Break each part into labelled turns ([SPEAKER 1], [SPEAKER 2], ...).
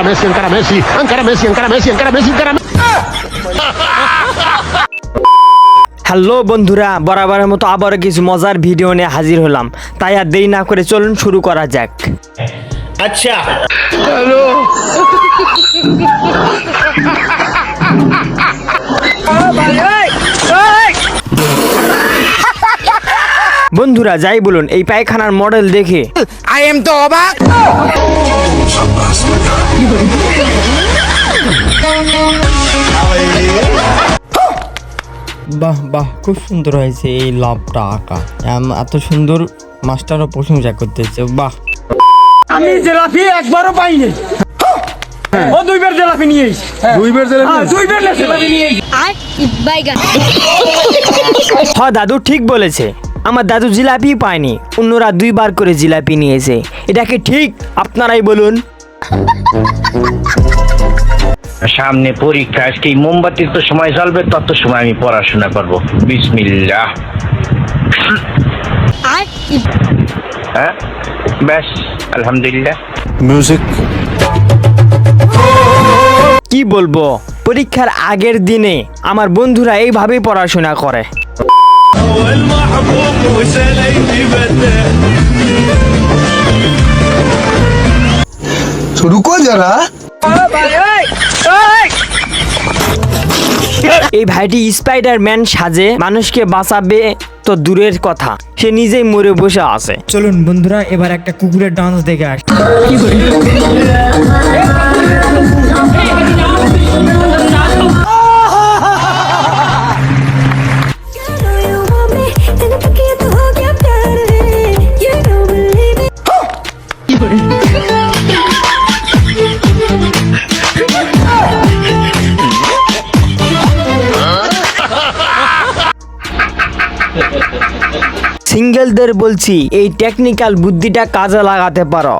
[SPEAKER 1] Messi, encara Messi, encara Messi, encara Messi, encara Messi, encara Messi.
[SPEAKER 2] Hello বন্ধুরা বরাবরের মতো আবারও কিছু মজার ভিডিও নিয়ে হাজির হলাম তাই আর দেরি না করে চলুন শুরু করা যাক বন্ধুরা যাই বলুন এই পায়খানার মডেল দেখে। আই এম তো অবাক বাহ বাহ খুব সুন্দর হয়েছে এই লাভটা আঁকা। এম- এত সুন্দর মাস্টারও প্রশংসা করতেছে বাহ।
[SPEAKER 3] আমি জেলাপি একবারও পাইনি। ও দুইবার জেলাপি নিয়ে এসেছি। দুইবার জেলাপি দুইবার জেলাপি নিয়ে এসেছি।
[SPEAKER 4] আর বাইগান
[SPEAKER 2] হ দাদু ঠিক বলেছে। আমার দাদু জিলাপি পায়নি। অন্যরা দুইবার করে জিলাপি নিয়েছে। এটা কি ঠিক? আপনারাই বলুন।
[SPEAKER 5] সামনে পরীক্ষা আজকে মোমবাতির তো সময় চলবে তত সময় আমি পড়াশোনা করব। বিসমিল্লাহ।
[SPEAKER 4] আর
[SPEAKER 5] হ্যাঁ? ব্যাস আলহামদুলিল্লাহ।
[SPEAKER 2] মিউজিক কি বলব? পরীক্ষার আগের দিনে আমার বন্ধুরা এইভাবেই পড়াশোনা করে।
[SPEAKER 6] রুকো যারা।
[SPEAKER 2] এই ভাইটি স্পাইডার ম্যান সাজে মানুষকে বাঁচাবে তো দূরের কথা। সে নিজেই মরে বসে আছে। চলুন বন্ধুরা এবার একটা কুকুরের ডান্স দেখে আস। সিঙ্গেলদের বলছি এই টেকনিক্যাল বুদ্ধিটা কাজে লাগাতে পারো।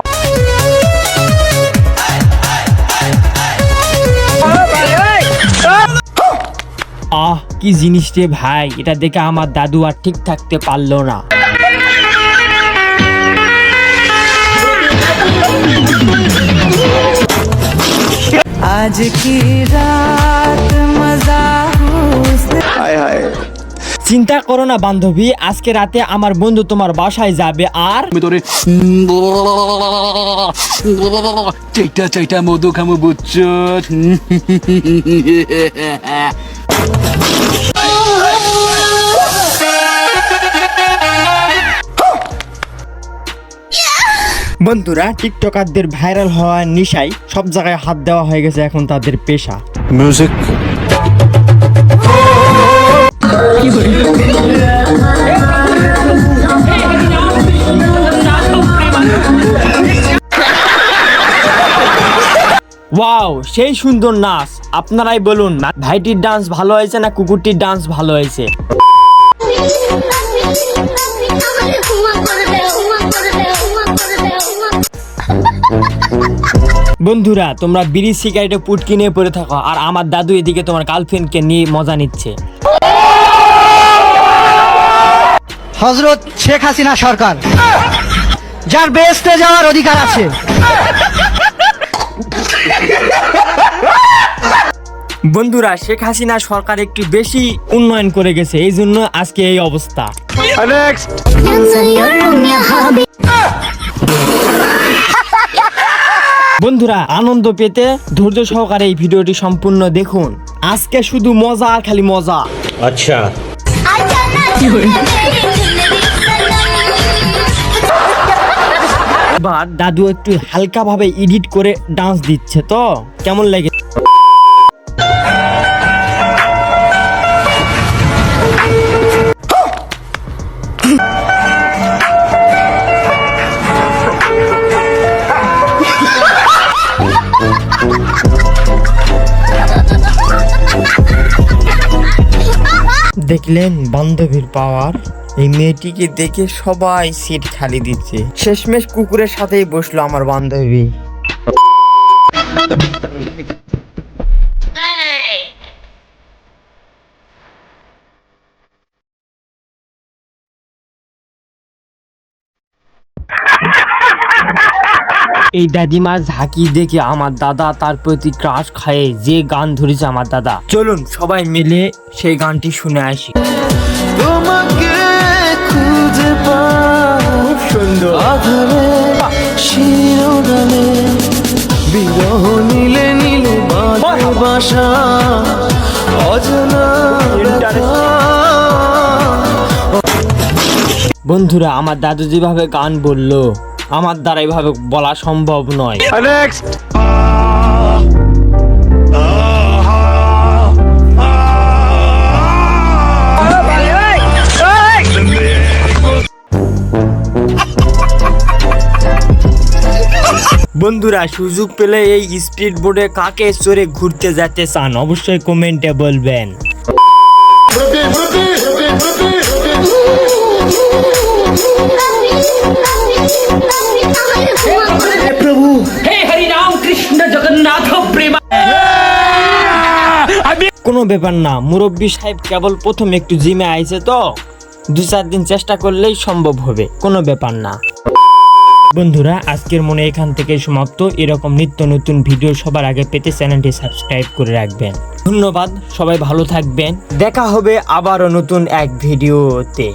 [SPEAKER 2] আহ কি জিনিস রে ভাই এটা দেখে আমার দাদু আর ঠিক থাকতে পারল না।
[SPEAKER 7] আজ কি রাত মজা হায় হায়।
[SPEAKER 2] চিন্তা করো না বান্ধবী। আজকে রাতে আমার বন্ধু তোমার বাসায় যাবে আর
[SPEAKER 8] আমি চাইটা চাইটা মধু খামু বুঝছ?
[SPEAKER 2] বন্ধুরা টিকটকারদের ভাইরাল হওয়ার নেশায় সব জায়গায় হাত দেওয়া হয়ে গেছে এখন তাদের পেশা।
[SPEAKER 6] মিউজিক
[SPEAKER 2] ওয়াও সেই সুন্দর নাচ। আপনারাই বলুন, ভাইটির ডান্স ভালো হয়েছে না কুকুরটির ডান্স ভালো হয়েছে? বন্ধুরা, তোমরা বিড়ি সিগারেটে পুটকি নিয়ে পড়ে থাকো, আর আমার দাদু এদিকে তোমার গার্লফ্রেন্ডকে নিয়ে মজা নিচ্ছে।
[SPEAKER 9] হজরত শেখ হাসিনা সরকার, যার বেস্টে যাওয়ার অধিকার আছে।
[SPEAKER 2] বন্ধুরা শেখ হাসিনা সরকার একটু বেশি উন্নয়ন করে গেছে এই জন্য আজকে এই অবস্থা। বন্ধুরা আনন্দ পেতে ধৈর্য সহকারে এই ভিডিওটি সম্পূর্ণ দেখুন। আজকে শুধু মজা আর খালি মজা।
[SPEAKER 5] আচ্ছা।
[SPEAKER 2] এবার দাদু একটু হালকা ভাবে এডিট করে ডান্স দিচ্ছে তো কেমন লাগে? দেখলেন বান্ধবীর পাওয়ার? এই মেয়েটিকে দেখে সবাই সিট খালি দিচ্ছে। শেষমেশ কুকুরের সাথেই বসল আমার বান্ধবী। এই দাদিমার ঝাঁকি দেখে আমার দাদা তার প্রতি ক্রাশ খায় যে গান ধরেছে আমার দাদা। চলুন সবাই মিলে সেই গানটি শুনে আসি।
[SPEAKER 7] তোমাকে খুঁজে
[SPEAKER 2] সুন্দর।
[SPEAKER 7] শিরোনামে বিরহ নীলে নীলে ভালোবাসা অজানা
[SPEAKER 2] বন্ধুরা আমার দাদু যেভাবে গান বলল আমার দ্বারা এভাবে বলা সম্ভব নয়। বন্ধুরা সুযোগ পেলে এই স্পিড বোর্ডে কাকে চড়ে ঘুরতে যেতে চান? অবশ্যই কমেন্টে বলবেন। কোনো ব্যাপার না মুরব্বী সাহেব কেবল প্রথম একটু জিমে আইছে তো দু চার দিন চেষ্টা করলেই সম্ভব হবে কোনো ব্যাপার না। বন্ধুরা আজকের মনে এখান থেকে সমাপ্ত। এরকম নিত্য নতুন ভিডিও সবার আগে পেতে চ্যানেলটি সাবস্ক্রাইব করে রাখবেন। ধন্যবাদ সবাই ভালো থাকবেন। দেখা হবে আবারও নতুন এক ভিডিওতে।